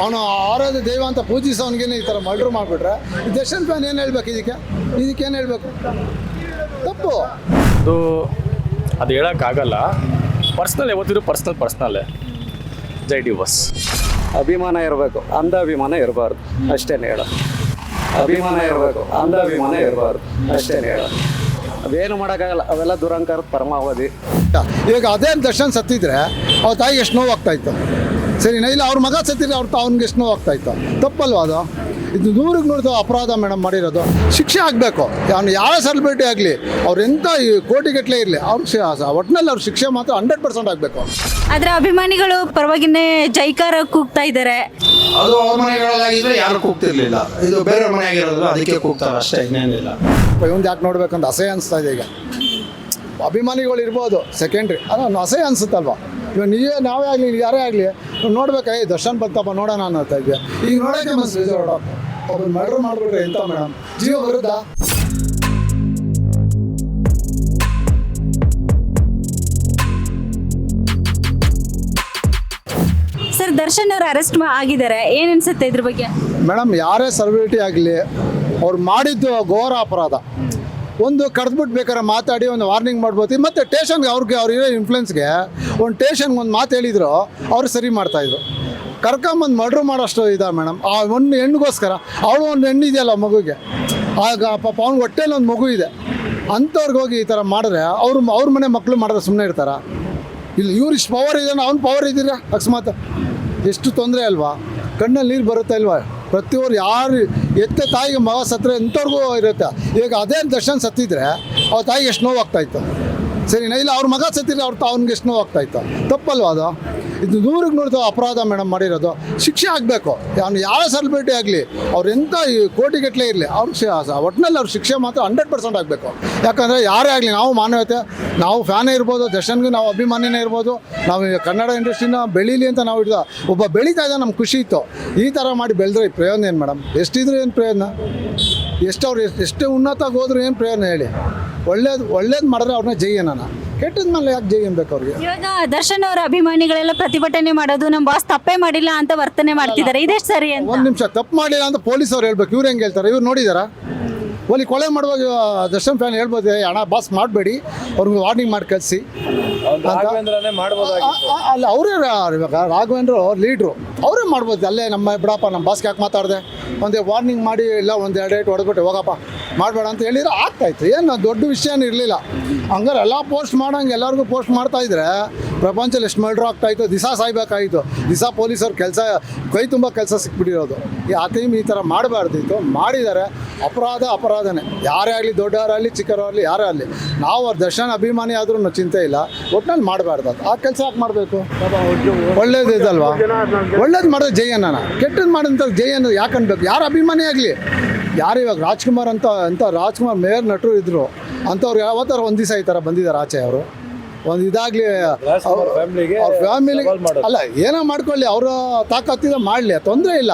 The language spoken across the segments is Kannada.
ಅವನು ಆರಾಧ್ಯ ದೈವ ಅಂತ ಪೂಜಿಸೋನಿಗೇನೆ ಈ ಥರ ಮರ್ಡ್ರ್ ಮಾಡಿಬಿಟ್ರೆ ಈ ದರ್ಶನ್ ಫ್ಯಾನ್ ಏನು ಹೇಳ್ಬೇಕು ಇದಕ್ಕೆ? ಇದಕ್ಕೆ ಏನು ಹೇಳಬೇಕು? ತಪ್ಪು. ಅದು ಅದು ಹೇಳೋಕ್ಕಾಗಲ್ಲ. ಪರ್ಸ್ನಲ್ ಯಾವತ್ತಿದ್ರು ಪರ್ಸ್ನಲ್ ಪರ್ಸ್ನಲ್ಲೇ ಜೈ ಬಸ್. ಅಭಿಮಾನ ಇರಬೇಕು ಅಂಧ ಅಭಿಮಾನ ಇರಬಾರ್ದು. ಅಷ್ಟೇನೆ ಹೇಳ. ಅಭಿಮಾನ ಇರಬೇಕು ಅಂಧ ಅಭಿಮಾನ ಇರಬಾರ್ದು. ಅಷ್ಟೇನೆ ಹೇಳ. ಅವೇನು ಮಾಡೋಕ್ಕಾಗಲ್ಲ, ಅವೆಲ್ಲ ದುರಂಕಾರದ ಪರಮಾವಧಿ. ಈಗ ಅದೇ ದರ್ಶನ್ ಸತ್ತಿದ್ರೆ ಅವ್ರ ತಾಯಿಗೆ ಎಷ್ಟು ನೋವಾಗ್ತಾ ಇತ್ತು? ಸರಿನಾ? ಇಲ್ಲ, ಅವ್ರ ಮಗ ಸತ್ತಿದ್ರೆ ಅವ್ರ ಅವ್ನಿಗೆ ಎಷ್ಟು ನೋವಾಗ್ತಾ ಇತ್ತು? ತಪ್ಪಲ್ವಾ ಅದು? ಇದು ನೂರಿಗೆ ನೋಡಿದ ಅಪರಾಧ ಮೇಡಮ್ ಮಾಡಿರೋದು. ಶಿಕ್ಷೆ ಆಗಬೇಕು. ಅವನು ಯಾವ ಸೆಲೆಬ್ರಿಟಿ ಆಗಲಿ ಅವ್ರು ಎಂತ ಈ ಕೋಟಿಗಟ್ಟಲೆ ಇರಲಿ ಅವ್ರ ಒಟ್ಟಿನಲ್ಲಿ ಅವ್ರ ಶಿಕ್ಷೆ ಮಾತ್ರ ಹಂಡ್ರೆಡ್ ಪರ್ಸೆಂಟ್ ಆಗಬೇಕು. ಆದರೆ ಅಭಿಮಾನಿಗಳು ಪರವಾಗಿನೇ ಜೈಕಾರ ಕೂಗ್ತಾ ಇದ್ದಾರೆ. ಅದು ಅವ್ರ ಯಾರು ಕೂಗ್ತಿರ್ಲಿಲ್ಲ. ಇದು ಬೇರೆ ಮನೆ ಆಗಿರೋದ್ರಲ್ಲ ಅದಕ್ಕೆ ಕೂಗ್ತಾರೆ ಅಷ್ಟೇ ಇನ್ನೇನಿಲ್ಲ. ಇವ್ನು ಯಾಕೆ ನೋಡ್ಬೇಕಂತ ಅಸಹ್ಯ ಅನಿಸ್ತಾ ಇದೆ ಈಗ. ಅಭಿಮಾನಿಗಳು ಇರ್ಬೋದು ಸೆಕೆಂಡ್ರಿ ಅದು ಅಸಹ್ಯ ಅನ್ಸುತ್ತಲ್ವಾ? ಇವಾಗ ನೀವೇ ನಾವೇ ಆಗಲಿ ಯಾರೇ ಆಗಲಿ ನೋಡ್ಬೇಕಾ ಏ ದರ್ಶನ್ ಬಂತಪ್ಪ ನೋಡೋಣ ಅನ್ನೋತಾ ಇದ್ವಿ. ಈಗ ನೋಡೋಕೆ ಮನಸ್ಸು ಒಬ್ಬರು ಮರ್ಡರ್ ಮಾಡ್ಬಿಟ್ರೆ ಎಂತ ಮೇಡಮ್? ಜೀವ ಬರುತ್ತಾ ಸರ್ ದರ್ಶನ್ ಅವರು ಅರೆಸ್ಟ್ ಆಗಿದ್ದಾರೆ. ಏನ್ ಅನ್ಸುತ್ತೆ ಇದ್ರ ಬಗ್ಗೆ? ಮೇಡಮ್ ಯಾರೇ ಸೆಲೆಬ್ರಿಟಿ ಆಗಲಿ ಅವ್ರು ಮಾಡಿದ್ದು ಘೋರ ಅಪರಾಧ. ಒಂದು ಕಡ್ದ್ಬಿಟ್ಟು ಬೇಕಾದ್ರೆ ಮಾತಾಡಿ ಒಂದು ವಾರ್ನಿಂಗ್ ಮಾಡ್ಬೋದು. ಮತ್ತು ಟೇಷನ್ಗೆ ಅವ್ರಿಗೆ ಅವ್ರಿಗೆ ಇನ್ಫ್ಲುಯೆನ್ಸ್ಗೆ ಒಂದು ಟೇಷನ್ಗೆ ಒಂದು ಮಾತು ಹೇಳಿದ್ರು ಅವ್ರು ಸರಿ ಮಾಡ್ತಾಯಿದ್ರು ಕರ್ಕೊಂಬಂದು ಮರ್ಡ್ರ್ ಮಾಡೋಷ್ಟು ಇದ್ದಾವೆ ಮೇಡಮ್ ಆ ಒಂದು ಹೆಣ್ಣಿಗೋಸ್ಕರ ಅವಳು ಒಂದು ಹೆಣ್ಣು ಇದೆಯಲ್ಲ ಮಗುಗೆ ಆಗ ಪಾಪ ಅವ್ನ ಹೊಟ್ಟೆಲಿ ಒಂದು ಮಗು ಇದೆ. ಅಂಥವ್ರಿಗೆ ಹೋಗಿ ಈ ಥರ ಮಾಡಿದ್ರೆ ಅವ್ರು ಅವ್ರ ಮನೆ ಮಕ್ಕಳು ಮಾಡಿದ್ರೆ ಸುಮ್ಮನೆ ಇರ್ತಾರ? ಇಲ್ಲಿ ಇವ್ರು ಇಷ್ಟು ಪವರ್ ಇದ್ದಾನೆ ಅವ್ನು ಪವರ್ ಇದ್ದೀರಾ? ಅಕಸ್ಮಾತ್ ಎಷ್ಟು ತೊಂದರೆ ಅಲ್ವಾ? ಕಣ್ಣಲ್ಲಿ ನೀರು ಬರುತ್ತಾ ಅಲ್ವಾ ಪ್ರತಿಯೊಬ್ಬರು ಯಾರು ಎತ್ತೆ ತಾಯಿಗೆ ಮಗ ಸತ್ತರೆ ಎಂಥವ್ರಿಗೂ ಇರುತ್ತೆ. ಈಗ ಅದೇ ದರ್ಶನ್ ಸತ್ತಿದ್ರೆ ಅವ್ರ ತಾಯಿಗೆ ಎಷ್ಟು ನೋವಾಗ್ತಾಯಿತ್ತು ಸರಿನಾ? ಇಲ್ಲ, ಅವ್ರ ಮಗ ಸತ್ತಿದ್ರೆ ಅವ್ರ ಅವ್ನಿಗೆ ಎಷ್ಟು ನೋವಾಗ್ತಾಯಿತ್ತು ತಪ್ಪಲ್ವಾ ಅದು? ಇದು ನೂರಿಗೆ ನೂರು ಅಪರಾಧ ಮೇಡಮ್ ಮಾಡಿರೋದು. ಶಿಕ್ಷೆ ಆಗಬೇಕು. ಅವನು ಯಾವ ಸೆಲೆಬ್ರಿಟಿ ಆಗಲಿ, ಅವ್ರು ಎಂಥ ಈ ಕೋಟಿಗಟ್ಟಲೆ ಇರಲಿ, ಅವ್ರ ಒಟ್ಟಿನಲ್ಲಿ ಅವ್ರ ಶಿಕ್ಷೆ ಮಾತ್ರ ಹಂಡ್ರೆಡ್ ಪರ್ಸೆಂಟ್ ಆಗಬೇಕು. ಯಾಕಂದರೆ ಯಾರೇ ಆಗಲಿ, ನಾವು ಮಾನವತೆ, ನಾವು ಫ್ಯಾನೇ ಇರ್ಬೋದು, ದರ್ಶನ್ಗೆ ನಾವು ಅಭಿಮಾನಿನೇ ಇರ್ಬೋದು, ನಾವು ಕನ್ನಡ ಇಂಡಸ್ಟ್ರಿನ ಬೆಳೀಲಿ ಅಂತ ನಾವು ಇಡ್ದ ಒಬ್ಬ ಬೆಳೀತಾ ಇದ್ದ ನಮ್ಗೆ ಖುಷಿ ಇತ್ತು. ಈ ಥರ ಮಾಡಿ ಬೆಳೆದ್ರೆ ಪ್ರಯೋಜನ ಏನು ಮೇಡಮ್? ಎಷ್ಟಿದ್ರು ಏನು ಪ್ರಯೋಜನ? ಎಷ್ಟು ಅವ್ರು ಎಷ್ಟು ಉನ್ನತಾಗಿ ಹೋದ್ರು ಏನು ಪ್ರಯೋಜನ ಹೇಳಿ? ಒಳ್ಳೇದು ಒಳ್ಳೇದು ಮಾಡಿದ್ರೆ ಅವ್ರನ್ನ ಜೈ ಅನ್ನೋಣ ಕೆಟ್ಟದ ಮೇಲೆ ಯಾಕೆ ಜೈ ಅನ್ಬೇಕು ಅವ್ರಿಗೆ? ಇವಾಗ ದರ್ಶನ್ ಅವರ ಅಭಿಮಾನಿಗಳೆಲ್ಲ ಪ್ರತಿಭಟನೆ ಮಾಡೋದು ನಮ್ಮ ಬಾಸ್ ತಪ್ಪೇ ಮಾಡಿಲ್ಲ ಅಂತ ವರ್ತನೆ ಮಾಡ್ತಿದ್ದಾರೆ. ಇದೆ ಸರಿ ಅಂತ? ಒಂದು ನಿಮಿಷ ತಪ್ಪು ಮಾಡಿಲ್ಲ ಅಂತ ಪೊಲೀಸ್ ಅವ್ರು ಹೇಳ್ಬೇಕು. ಇವ್ರು ಹೆಂಗೆ ಹೇಳ್ತಾರೆ? ಇವ್ರು ನೋಡಿದಾರಾ? ಒಲಿ ಕೊಲೆ ಮಾಡುವಾಗ ದರ್ಶನ್ ಫ್ಯಾನ್ ಹೇಳ್ಬೋದು ಹಣ ಅಣ್ಣ ಬಾಸ್ ಮಾಡಬೇಡಿ ಅವ್ರಿಗೆ ವಾರ್ನಿಂಗ್ ಮಾಡಿ ಕಳಿಸಿ. ಅಲ್ಲಿ ಅವರೇ ಇವಾಗ ರಾಘವೇಂದ್ರ ಲೀಡ್ರು ಅವರೇ ಮಾಡ್ಬೋದು ಅಲ್ಲೇ ನಮ್ಮ ಬಿಡಪ್ಪ ನಮ್ಮ ಬಾಸ್ಗೆ ಯಾಕೆ ಮಾತಾಡಿದೆ? ಒಂದೇ ವಾರ್ನಿಂಗ್ ಮಾಡಿ ಇಲ್ಲ ಒಂದು ಎರಡು ಏಟ್ ಹೊಡೆದ್ಬಿಟ್ಟು ಹೋಗಪ್ಪ ಮಾಡಬೇಡ ಅಂತ ಹೇಳಿದ್ರೆ ಆಗ್ತಾಯಿತ್ತು ಏನು ದೊಡ್ಡ ವಿಷಯ ಇರಲಿಲ್ಲ. ಹಂಗಾರೆ ಎಲ್ಲ ಪೋಸ್ಟ್ ಮಾಡೋಂಗೆ ಎಲ್ಲರಿಗೂ ಪೋಸ್ಟ್ ಮಾಡ್ತಾ ಇದ್ರೆ ಪ್ರಪಂಚದಲ್ಲಿ ಎಷ್ಟು ಮರ್ಡ್ರ್ ಆಗ್ತಾಯಿತ್ತು ದಿಸಾ ಸಾಯ್ಬೇಕಾಯಿತು. ದಿಸಾ ಪೊಲೀಸರು ಕೆಲಸ ಕೈ ತುಂಬ ಕೆಲಸ ಸಿಕ್ಬಿಟ್ಟಿರೋದು. ಈ ಆ ಟೈಮ್ ಈ ಥರ ಮಾಡಬಾರ್ದಿತ್ತು ಮಾಡಿದ್ದಾರೆ. ಅಪರಾಧ ಅಪರಾಧನೇ. ಯಾರೇ ಆಗಲಿ ದೊಡ್ಡವರಾಗಲಿ ಚಿಕ್ಕವರಾಗಲಿ ಯಾರೇ ಆಗಲಿ ನಾವು ಅವ್ರ ದರ್ಶನ ಅಭಿಮಾನಿ ಆದ್ರೂ ಚಿಂತೆ ಇಲ್ಲ. ಒಟ್ಟಿನಲ್ಲಿ ಮಾಡಬಾರ್ದು ಆ ಕೆಲಸ ಯಾಕೆ ಮಾಡಬೇಕು? ಒಳ್ಳೇದು ಇದಲ್ವಾ? ಒಳ್ಳೇದು ಮಾಡೋದು ಜೈ ಅನ್ನೋಣ ಕೆಟ್ಟದ್ದು ಮಾಡಿದಂಥ ಜೈ ಅನ್ನೋದು ಯಾಕೆ ಅನ್ಬೇಕು? ಯಾರು ಅಭಿಮಾನಿ ಆಗಲಿ? ಯಾರು ಇವಾಗ ರಾಜ್ಕುಮಾರ್ ಅಂತ ಅಂತ ರಾಜ್ಕುಮಾರ್ ಮೇಯರ್ ನಟರು ಇದ್ದರು ಅಂಥವ್ರು ಯಾವತ್ತಾರು ಒಂದು ದಿವಸ ಈ ಥರ ಬಂದಿದ್ದಾರೆ ಆಚೆ ಅವರು. ಒಂದು ಇದಾಗಲಿ ಅವ್ರ ಫ್ಯಾಮಿಲಿ ಅಲ್ಲ ಏನೋ ಮಾಡ್ಕೊಳ್ಳಿ. ಅವರ ತಾಕತ್ತಿದ ಮಾಡಲಿ. ತೊಂದರೆ ಇಲ್ಲ.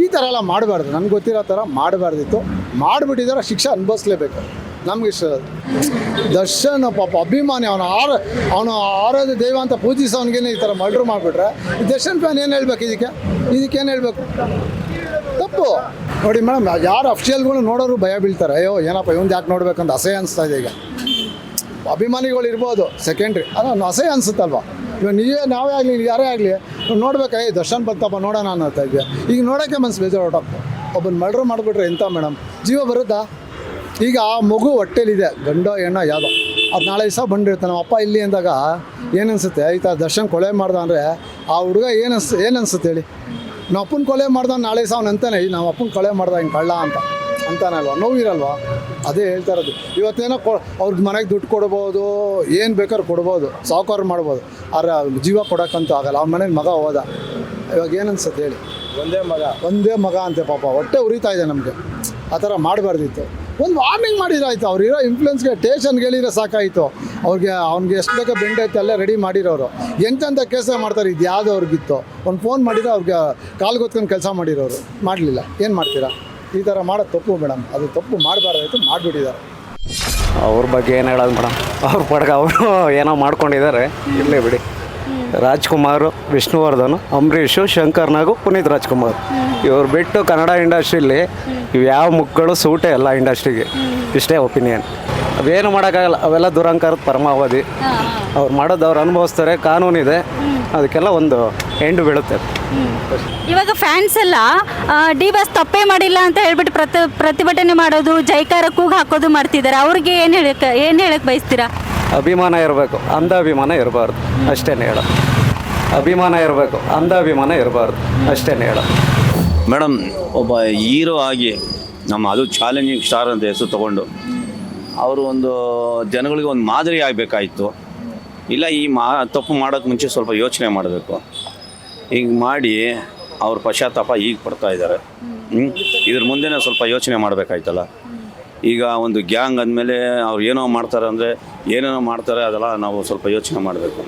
ಈ ಥರ ಎಲ್ಲ ಮಾಡಬಾರ್ದು. ನನಗೆ ಗೊತ್ತಿರೋ ಥರ ಮಾಡಬಾರ್ದಿತ್ತು. ಮಾಡಿಬಿಟ್ಟಿದ್ದಾರೆ, ಶಿಕ್ಷೆ ಅನುಭವಿಸ್ಲೇಬೇಕು. ನಮ್ಗೆ ಇಷ್ಟ ದರ್ಶನ್ ಪಾಪ ಅಭಿಮಾನಿ, ಅವನ ಆರ, ಅವನು ಆರಾಧ್ಯ ದೈವ ಅಂತ ಪೂಜಿಸೋನಿಗೇನೆ ಈ ಥರ ಮರ್ಡ್ರ್ ಮಾಡಿಬಿಟ್ರೆ, ದರ್ಶನ್ ಫ್ಯಾನ್ ಏನು ಹೇಳ್ಬೇಕು ಇದಕ್ಕೆ? ಇದಕ್ಕೆ ಏನು ಹೇಳಬೇಕು? ತಪ್ಪು. ನೋಡಿ ಮೇಡಮ್, ಯಾರು ಅಫಿಷಿಯಲ್ಗಳು ನೋಡೋರು ಭಯ ಬೀಳ್ತಾರೆ. ಅಯ್ಯೋ, ಏನಪ್ಪ ಇವ್ನು ಯಾಕೆ ನೋಡ್ಬೇಕಂತ ಅಸಹ್ಯ ಅನಿಸ್ತಾ ಇದೆ ಈಗ. ಅಭಿಮಾನಿಗಳು ಇರ್ಬೋದು ಸೆಕೆಂಡ್ರಿ ಅದು ಅಸಹ್ಯ ಅನಿಸುತ್ತಲ್ವ? ಇವಾಗ ನೀವೇ, ನಾವೇ ಆಗಲಿ, ಯಾರೇ ಆಗಲಿ, ನೋಡ್ಬೇಕಾ, ಏ, ದರ್ಶನ್ ಬಂತಪ್ಪ ನೋಡೋಣ ಅನ್ನೋತಾ ಇದ್ವಿ. ಈಗ ನೋಡೋಕ್ಕೆ ಮನ್ಸು ಬೇಜಾರು ಹೊರಟಪ್ಪ ಒಬ್ಬನ ಮರ್ಡ್ರ್ ಮಾಡಿಬಿಟ್ರೆ ಎಂತ ಮೇಡಮ್ ಜೀವ ಬರುತ್ತಾ? ಈಗ ಆ ಮಗು ಹೊಟ್ಟೆಲಿದೆ. ಗಂಡ, ಹೆಣ್ಣೋ, ಯಾವುದೋ. ಅದು ನಾಳೆ ದಿವಸ ಬಂದಿರ್ತಾನೆ ನಮ್ಮ ಅಪ್ಪ ಇಲ್ಲಿ ಅಂದಾಗ ಏನನ್ಸುತ್ತೆ? ಅನ್ಸುತ್ತೆ ಈ ಥರ ದರ್ಶನ್ ಕೊಲೆ ಮಾಡ್ದ ಅಂದರೆ ಆ ಹುಡುಗ ಏನು ಏನನ್ಸುತ್ತೆ ಹೇಳಿ? ನಮ್ಮ ಅಪ್ಪನ ಕೊಲೆ ಮಾಡ್ದ ನಾಳೆ ದಿವಸ ಅವ್ನು ಅಂತಾನೆ, ಈ ನಮ್ಮ ಅಪ್ಪನ ಕೊಲೆ ಮಾಡ್ದ ಹಿಂಗೆ ಕಳ್ಳ ಅಂತ. ಅಂತಾನಲ್ವ? ನೋವಿರಲ್ವಾ? ಅದೇ ಹೇಳ್ತಾ ಇರೋದು. ಇವತ್ತೇನೋ ಕೊ ಅವ್ರಿಗೆ ಮನೆಗೆ ದುಡ್ಡು ಕೊಡ್ಬೋದು, ಏನು ಬೇಕಾದ್ರೂ ಕೊಡ್ಬೋದು, ಸಾವುಕಾರ ಮಾಡ್ಬೋದು. ಆದರೆ ಜೀವ ಕೊಡೋಕ್ಕಂತೂ ಆಗಲ್ಲ. ಅವ್ನ ಮನೇಲಿ ಮಗ ಹೋದ. ಇವಾಗ ಏನು ಅನ್ಸುತ್ತೆ ಹೇಳಿ? ಒಂದೇ ಮಗ. ಒಂದೇ ಮಗ ಅಂತೆ ಪಾಪ ಹೊಟ್ಟೆ ಉರಿತಾ ಇದೆ ನಮಗೆ. ಆ ಥರ ಮಾಡಬಾರ್ದಿತ್ತು. ಒಂದು ವಾರ್ನಿಂಗ್ ಮಾಡಿರಾಯ್ತು ಅವರಿರೋ ಇರೋ ಇನ್ಫ್ಲುಯೆನ್ಸ್ಗೆ ಟೇಷನ್ಗೆ ಹೇಳಿದ್ರೆ ಸಾಕಾಯಿತು. ಅವ್ರಿಗೆ ಅವ್ನಿಗೆ ಎಷ್ಟು ಬೇಕೋ ಬೆಂಡ್ ಅಲ್ಲೇ ಎಲ್ಲ ರೆಡಿ ಮಾಡಿರೋರು. ಎಂತೆಂಥ ಕೆಲಸ ಮಾಡ್ತಾರೆ ಇದು ಯಾವುದು ಅವ್ರಿಗಿತ್ತು. ಒಂದು ಫೋನ್ ಮಾಡಿದ್ರೆ ಅವ್ರಿಗೆ ಕಾಲು ಗೊತ್ಕೊಂಡು ಕೆಲಸ ಮಾಡಿರೋರು. ಮಾಡಲಿಲ್ಲ. ಏನು ಮಾಡ್ತೀರಾ? ಈ ಥರ ಮಾಡೋದು ತಪ್ಪು ಮೇಡಮ್. ಅದು ತಪ್ಪು ಮಾಡಬಾರ್ದಾಯ್ತು ಮಾಡಿಬಿಟ್ಟಿದ್ದಾರೆ. ಅವ್ರ ಬಗ್ಗೆ ಏನು ಹೇಳೋದು ಮೇಡಮ್? ಅವ್ರ ಪಡ್ಗ ಅವರು ಏನೋ ಮಾಡ್ಕೊಂಡಿದ್ದಾರೆ. ಇಲ್ಲೇ ಬಿಡಿ. ರಾಜ್ಕುಮಾರ್, ವಿಷ್ಣುವರ್ಧನ್, ಅಂಬರೀಷು, ಶಂಕರ್ ನಾಗು, ಪುನೀತ್ ರಾಜ್ಕುಮಾರ್. ಇವ್ರು ಬಿಟ್ಟು ಕನ್ನಡ ಇಂಡಸ್ಟ್ರಿಲಿ ಯಾವ ಮುಖಗಳು ಸೂಟೇ ಅಲ್ಲ ಇಂಡಸ್ಟ್ರಿಗೆ. ಇಷ್ಟೇ ಒಪಿನಿಯನ್. ಅವೇನು ಮಾಡೋಕ್ಕಾಗಲ್ಲ, ಅವೆಲ್ಲ ದುರಂಕಾರದ ಪರಮಾವಧಿ. ಅವ್ರು ಮಾಡೋದು ಅವ್ರು ಅನುಭವಿಸ್ತಾರೆ ಕಾನೂನಿದೆ ಅದಕ್ಕೆಲ್ಲ ಒಂದು ಎಂಡು ಬೀಳುತ್ತೆ. ಇವಾಗ ಫ್ಯಾನ್ಸ್ ಎಲ್ಲ ಡಿ ಬಸ್ ತಪ್ಪೇ ಮಾಡಿಲ್ಲ ಅಂತ ಹೇಳ್ಬಿಟ್ಟು ಪ್ರತಿ ಪ್ರತಿಭಟನೆ ಮಾಡೋದು, ಜೈಕಾರ ಕೂಗ್ ಹಾಕೋದು ಮಾಡ್ತಿದ್ದಾರೆ. ಅವ್ರಿಗೆ ಏನು ಹೇಳಕ್, ಏನು ಹೇಳಕ್ಕೆ ಬಯಸ್ತೀರಾ? ಅಭಿಮಾನ ಇರಬೇಕು ಅಂಧ ಅಭಿಮಾನ ಇರಬಾರ್ದು, ಅಷ್ಟೇ ಹೇಳ ಅಭಿಮಾನ ಇರಬೇಕು ಅಂಧ ಅಭಿಮಾನ ಇರಬಾರ್ದು, ಅಷ್ಟೇ ಹೇಳ ಮೇಡಮ್ ಒಬ್ಬ ಹೀರೋ ಆಗಿ ನಮ್ಮ ಅದು ಚಾಲೆಂಜಿಂಗ್ ಸ್ಟಾರ್ ಅಂತ ಹೆಸರು ತಗೊಂಡು ಅವರು ಒಂದು ಜನಗಳಿಗೆ ಒಂದು ಮಾದರಿ ಆಗಬೇಕಾಯಿತು. ಇಲ್ಲ, ಈ ಮಾ, ತಪ್ಪು ಮಾಡೋಕ್ಕೆ ಮುಂಚೆ ಸ್ವಲ್ಪ ಯೋಚನೆ ಮಾಡಬೇಕು. ಹೀಗೆ ಮಾಡಿ ಅವ್ರ ಪಶ್ಚಾತ್ತಾಪ ಈಗ ಪಡ್ತಾ ಇದ್ದಾರೆ? ಇದ್ರ ಮುಂದೆನೇ ಸ್ವಲ್ಪ ಯೋಚನೆ ಮಾಡಬೇಕಾಯ್ತಲ್ಲ. ಈಗ ಒಂದು ಗ್ಯಾಂಗ್ ಅಂದಮೇಲೆ ಅವ್ರು ಏನೋ ಮಾಡ್ತಾರೆ ಅಂದರೆ ಏನೇನೋ ಮಾಡ್ತಾರೆ ಅದೆಲ್ಲ ನಾವು ಸ್ವಲ್ಪ ಯೋಚನೆ ಮಾಡಬೇಕು.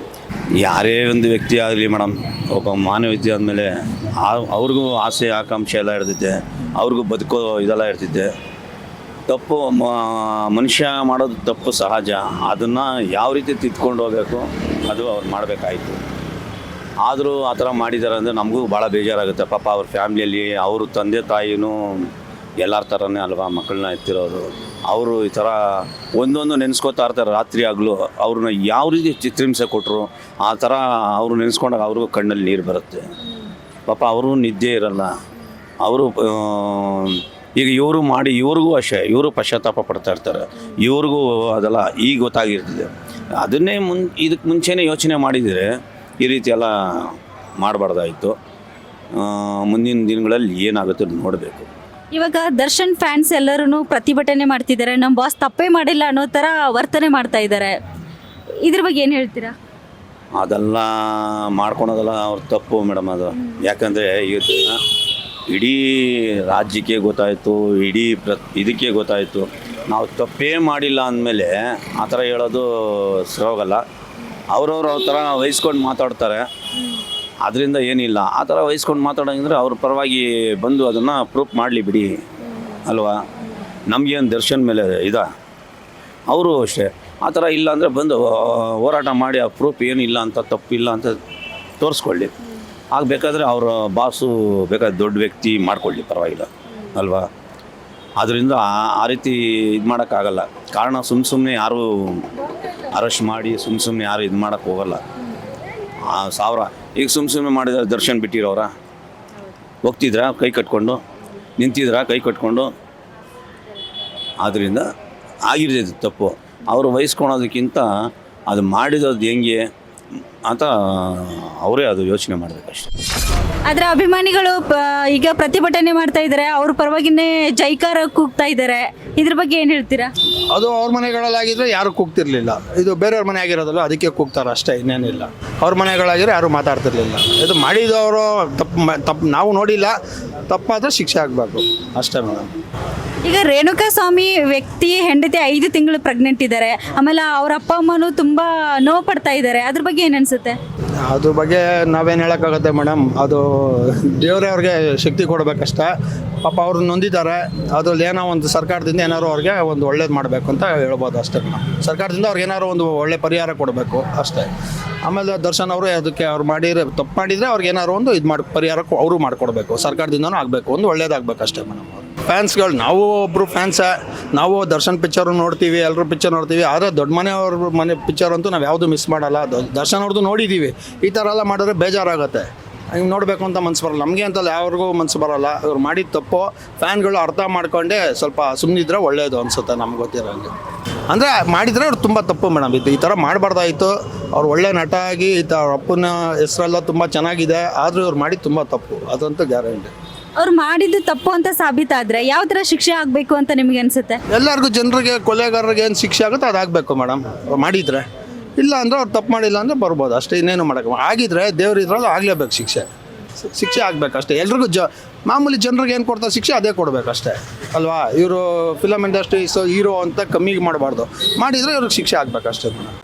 ಯಾರೇ ಒಂದು ವ್ಯಕ್ತಿ ಆಗಲಿ ಮೇಡಮ್, ಒಬ್ಬ ಮಾನವೀಯತೆ ಆದಮೇಲೆ ಅವ್ರಿಗೂ ಆಸೆ, ಆಕಾಂಕ್ಷೆ ಎಲ್ಲ ಇರ್ತಿದ್ದೆ, ಅವ್ರಿಗೂ ಬದುಕೋ ಇದೆಲ್ಲ ಇರ್ತಿದ್ದೆ. ತಪ್ಪು ಮನುಷ್ಯ ಮಾಡೋದು ತಪ್ಪು ಸಹಜ. ಅದನ್ನು ಯಾವ ರೀತಿ ತಿದ್ಕೊಂಡು ಹೋಗಬೇಕು, ಅದು ಅವ್ರು ಮಾಡಬೇಕಾಯಿತು. ಆದರೂ ಆ ಥರ ಮಾಡಿದ್ದಾರೆ ಅಂದರೆ ನಮಗೂ ಭಾಳ ಬೇಜಾರಾಗುತ್ತೆ. ಪಾಪ ಅವ್ರ ಫ್ಯಾಮ್ಲಿಯಲ್ಲಿ ಅವರು ತಂದೆ ತಾಯಿನೂ ಎಲ್ಲರ ಥರನೇ ಅಲ್ವಾ ಮಕ್ಕಳನ್ನ ಎತ್ತಿರೋದು. ಅವರು ಈ ಥರ ಒಂದೊಂದು ನೆನೆಸ್ಕೋತಾ ಇರ್ತಾರೆ ರಾತ್ರಿ ಆಗಲು ಅವ್ರನ್ನ ಯಾವ ರೀತಿ ಚಿತ್ರಹಿಂಸೆ ಕೊಟ್ಟರು ಆ ಥರ ಅವರು ನೆನೆಸ್ಕೊಂಡಾಗ ಅವ್ರಿಗೂ ಕಣ್ಣಲ್ಲಿ ನೀರು ಬರುತ್ತೆ. ಪಾಪ ಅವರು ನಿದ್ದೆ ಇರಲ್ಲ. ಅವರು ಈಗ ಇವರು ಮಾಡಿ ಇವ್ರಿಗೂ ಅಷ್ಟೇ ಇವರು ಪಶ್ಚಾತ್ತಾಪ ಪಡ್ತಾ ಇರ್ತಾರೆ. ಇವ್ರಿಗೂ ಅದೆಲ್ಲ ಈಗ ಗೊತ್ತಾಗಿರ್ತದೆ. ಅದನ್ನೇ ಮುನ್ ಇದಕ್ಕೆ ಮುಂಚೆನೇ ಯೋಚನೆ ಮಾಡಿದರೆ ಈ ರೀತಿ ಎಲ್ಲ ಮಾಡಬಾರ್ದಾಯಿತು. ಮುಂದಿನ ದಿನಗಳಲ್ಲಿ ಏನಾಗುತ್ತೆ ನೋಡಬೇಕು. ಇವಾಗ ದರ್ಶನ್ ಫ್ಯಾನ್ಸ್ ಎಲ್ಲರೂ ಪ್ರತಿಭಟನೆ ಮಾಡ್ತಿದ್ದಾರೆ. ನಮ್ಮ ಬಾಸ್ ತಪ್ಪೇ ಮಾಡಿಲ್ಲ ಅನ್ನೋ ಥರ ವರ್ತನೆ ಮಾಡ್ತಾ ಇದ್ದಾರೆ. ಇದ್ರ ಬಗ್ಗೆ ಏನು ಹೇಳ್ತೀರಾ? ಅದೆಲ್ಲ ಮಾಡ್ಕೊಳೋದಲ್ಲ ಅವ್ರ ತಪ್ಪು ಮೇಡಮ್ ಅದು. ಯಾಕಂದರೆ ಇವತ್ತು ಇಡೀ ರಾಜ್ಯಕ್ಕೆ ಗೊತ್ತಾಯಿತು, ಇಡೀ ಪ್ರ, ಇದಕ್ಕೆ ಗೊತ್ತಾಯಿತು. ನಾವು ತಪ್ಪೇ ಮಾಡಿಲ್ಲ ಅಂದಮೇಲೆ ಆ ಥರ ಹೇಳೋದು ಸರೋಗಲ್ಲ ಅವ್ರವ್ರು ಅವ್ರ ಥರ ವಹಿಸ್ಕೊಂಡು ಮಾತಾಡ್ತಾರೆ. ಅದರಿಂದ ಏನಿಲ್ಲ. ಆ ಥರ ವಹಿಸ್ಕೊಂಡು ಮಾತಾಡೋಂಗಿದ್ರೆ ಅವ್ರ ಪರವಾಗಿ ಬಂದು ಅದನ್ನು ಪ್ರೂಫ್ ಮಾಡಲಿ ಬಿಡಿ. ಅಲ್ವಾ? ನಮಗೇನು ದರ್ಶನ್ ಮೇಲೆ ಇದಾ? ಅವರು ಅಷ್ಟೇ. ಆ ಥರ ಇಲ್ಲ ಅಂದರೆ ಬಂದು ಹೋರಾಟ ಮಾಡಿ ಆ ಪ್ರೂಫ್ ಏನಿಲ್ಲ ಅಂತ, ತಪ್ಪಿಲ್ಲ ಅಂತ ತೋರಿಸ್ಕೊಳ್ಳಿ. ಆಗ ಬೇಕಾದರೆ ಅವರ ಬಾಸು ಬೇಕಾದ ದೊಡ್ಡ ವ್ಯಕ್ತಿ ಮಾಡಿಕೊಳ್ಳಿ, ಪರವಾಗಿಲ್ಲ. ಅಲ್ವಾ? ಅದರಿಂದ ಆ- ರೀತಿ ಇದು ಮಾಡೋಕ್ಕಾಗಲ್ಲ ಕಾರಣ ಸುಮ್ಮ ಸುಮ್ಮನೆ ಯಾರು ಅರೆಸ್ಟ್ ಮಾಡಿ ಸುಮ್ಮ ಸುಮ್ಮನೆ ಯಾರು ಇದು ಮಾಡೋಕ್ಕೆ ಹೋಗಲ್ಲ. ಸಾವಿರ. ಈಗ ಸುಮ್ಮ ಸುಮ್ಮನೆ ಮಾಡಿದ ದರ್ಶನ್ ಬಿಟ್ಟಿರೋರ? ಹೋಗ್ತಿದ್ರಾ? ಕೈ ಕಟ್ಕೊಂಡು? ನಿಂತಿದ್ರಾ? ಕೈ ಕಟ್ಕೊಂಡು? ಆದ್ದರಿಂದ ಆಗಿರ್ತೈತೆ ತಪ್ಪು. ಅವರು ವಹಿಸ್ಕೊಳೋದಕ್ಕಿಂತ ಅದು ಮಾಡಿದದ್ದು ಹೆಂಗೆ? ಅಂತ ಅವರೇ ಅದು ಯೋಚನೆ ಮಾಡಬೇಕಷ್ಟೆ. ಆದರೆ ಅಭಿಮಾನಿಗಳು ಪ- ಈಗ ಪ್ರತಿಭಟನೆ ಮಾಡ್ತಾ ಇದ್ದಾರೆ. ಅವ್ರ ಪರವಾಗಿನೇ ಜೈಕಾರ ಕೂಗ್ತಾ ಇದ್ದಾರೆ. ಇದ್ರ ಬಗ್ಗೆ ಏನು ಹೇಳ್ತೀರಾ? ಅದು ಅವ್ರ ಮನೆಗಳಲ್ಲಾಗಿದ್ರೆ ಯಾರು ಕೂಗ್ತಿರ್ಲಿಲ್ಲ. ಇದು ಬೇರೆಯವ್ರ ಮನೆ ಆಗಿರೋದಲ್ಲ ಅದಕ್ಕೆ ಕೂಗ್ತಾರೆ ಅಷ್ಟೇ ಇನ್ನೇನಿಲ್ಲ. ಅವ್ರ ಮನೆಗಳಾಗಿದ್ರೆ ಯಾರು ಮಾತಾಡ್ತಿರ್ಲಿಲ್ಲ. ಇದು ಮಾಡಿದವರು ತಪ್ಪು ತಪ್ಪು ನಾವು ನೋಡಿಲ್ಲ. ತಪ್ಪಾದರೆ ಶಿಕ್ಷೆ ಆಗಬೇಕು. ಅಷ್ಟೇ ಮೇಡಮ್. ಈಗ ರೇಣುಕಾ ಸ್ವಾಮಿ ವ್ಯಕ್ತಿ ಹೆಂಡತಿ ಐದು ತಿಂಗಳು ಪ್ರೆಗ್ನೆಂಟ್ ಇದ್ದಾರೆ. ಆಮೇಲೆ ಅವ್ರ ಅಪ್ಪ ಅಮ್ಮನೂ ತುಂಬಾ ನೋವು ಪಡ್ತಾ ಇದ್ದಾರೆ. ಅದ್ರ ಬಗ್ಗೆ ಏನನ್ಸುತ್ತೆ ಅನ್ಸುತ್ತೆ? ಅದ್ರ ಬಗ್ಗೆ ನಾವೇನು ಹೇಳೋಕ್ಕಾಗುತ್ತೆ ಮೇಡಮ್ ಅದು ದೇವರೇ ಅವ್ರಿಗೆ ಶಕ್ತಿ ಕೊಡಬೇಕಷ್ಟೇ. ಪಾಪ ಅವ್ರು ನೊಂದಿದ್ದಾರೆ. ಅದ್ರಲ್ಲಿ ಏನೋ ಒಂದು ಸರ್ಕಾರದಿಂದ ಏನಾದ್ರು ಅವ್ರಿಗೆ ಒಂದು ಒಳ್ಳೇದು ಮಾಡಬೇಕು ಅಂತ ಹೇಳ್ಬೋದು ಅಷ್ಟೇ ಮೇಡಮ್ ಸರ್ಕಾರದಿಂದ ಅವ್ರಿಗೆ ಏನಾದ್ರು ಒಂದು ಒಳ್ಳೆ ಪರಿಹಾರ ಕೊಡಬೇಕು ಅಷ್ಟೇ. ಆಮೇಲೆ ದರ್ಶನ್ ಅವರು ಅದಕ್ಕೆ ಅವ್ರು ಮಾಡಿ ತಪ್ಪು ಮಾಡಿದರೆ ಅವ್ರಿಗೆ ಏನಾದ್ರು ಒಂದು ಇದು ಮಾಡಿ ಪರಿಹಾರ ಅವರು ಮಾಡಿಕೊಡ್ಬೇಕು. ಸರ್ಕಾರದಿಂದನೂ ಆಗಬೇಕು. ಒಂದು ಒಳ್ಳೇದಾಗಬೇಕು ಅಷ್ಟೇ ಮೇಡಮ್ ಫ್ಯಾನ್ಸ್ಗಳು ನಾವು ಒಬ್ಬರು ಫ್ಯಾನ್ಸ ನಾವು ದರ್ಶನ್ ಪಿಕ್ಚರು ನೋಡ್ತೀವಿ ಎಲ್ಲರೂ ಪಿಕ್ಚರ್ ನೋಡ್ತೀವಿ, ಆದರೆ ದೊಡ್ಡ ಮನೆಯವ್ರ ಮನೆ ಪಿಕ್ಚರ್ ಅಂತೂ ನಾವು ಯಾವುದು ಮಿಸ್ ಮಾಡಲ್ಲ. ದರ್ಶನ್ ಅವ್ರದ್ದು ನೋಡಿದ್ದೀವಿ ಈ ಥರ ಎಲ್ಲ ಮಾಡಿದ್ರೆ ಬೇಜಾರಾಗುತ್ತೆ. ಹಿಂಗೆ ನೋಡಬೇಕು ಅಂತ ಮನ್ಸು ಬರಲ್ಲ. ನಮಗೆ ಅಂತಲ್ಲ ಯಾರಿಗೂ ಮನ್ಸು ಬರಲ್ಲ. ಇವ್ರು ಮಾಡಿದ ತಪ್ಪು ಫ್ಯಾನ್ಗಳು ಅರ್ಥ ಮಾಡ್ಕೊಂಡೆ ಸ್ವಲ್ಪ ಸುಮ್ಮನಿದ್ರೆ ಒಳ್ಳೆಯದು ಅನಿಸುತ್ತೆ ನಮ್ಗೆ ಗೊತ್ತಿರೋಂಗೆ. ಅಂದರೆ ಮಾಡಿದರೆ ಅವ್ರು ತುಂಬ ತಪ್ಪು ಮೇಡಮ್. ಇದು ಈ ಥರ ಮಾಡಬಾರ್ದಾಯಿತು. ಅವ್ರು ಒಳ್ಳೆ ನಟ ಆಗಿ, ಈ ಥರ ಅಪ್ಪನ ಹೆಸರೆಲ್ಲ ತುಂಬ ಚೆನ್ನಾಗಿದೆ. ಆದರೂ ಇವ್ರು ಮಾಡಿದ ತುಂಬ ತಪ್ಪು. ಅದಂತೂ ಗ್ಯಾರಂಟಿ. ಅವ್ರು ಮಾಡಿದ್ದು ತಪ್ಪು ಅಂತ ಸಾಬೀತಾದ್ರೆ ಯಾವ ತರ ಶಿಕ್ಷೆ ಆಗಬೇಕು ಅಂತ ನಿಮಗೆ ಅನ್ಸುತ್ತೆ? ಎಲ್ಲರಿಗೂ ಜನರಿಗೆ, ಕೊಲೆಗಾರರಿಗೆ ಏನು ಶಿಕ್ಷೆ ಆಗುತ್ತೆ ಅದಾಗಬೇಕು ಮೇಡಮ್ ಮಾಡಿದರೆ. ಇಲ್ಲ ಅಂದ್ರೆ ಅವ್ರು ತಪ್ಪು ಮಾಡಿಲ್ಲ ಅಂದ್ರೆ ಬರ್ಬೋದು. ಅಷ್ಟೇ ಇನ್ನೇನು ಮಾಡೋಕ್ಕೆ ಆಗಿದ್ರೆ ದೇವ್ರ ಇದ್ರಲ್ಲಿ ಆಗಲೇಬೇಕು ಶಿಕ್ಷೆ. ಶಿಕ್ಷೆ ಆಗ್ಬೇಕು ಅಷ್ಟೇ. ಎಲ್ರಿಗೂ ಜ ಮಾಮೂಲಿ ಜನರಿಗೆ ಏನು ಕೊಡ್ತಾರೆ ಶಿಕ್ಷೆ ಅದೇ ಕೊಡ್ಬೇಕು ಅಷ್ಟೇ. ಅಲ್ವಾ? ಇವರು ಫಿಲಮ್ ಇಂಡಸ್ಟ್ರೀಸ್ ಹೀರೋ ಅಂತ ಕಮ್ಮಿಗೆ ಮಾಡಬಾರ್ದು. ಮಾಡಿದರೆ ಇವ್ರಿಗೆ ಶಿಕ್ಷೆ ಆಗ್ಬೇಕು ಅಷ್ಟೇ ಮೇಡಮ್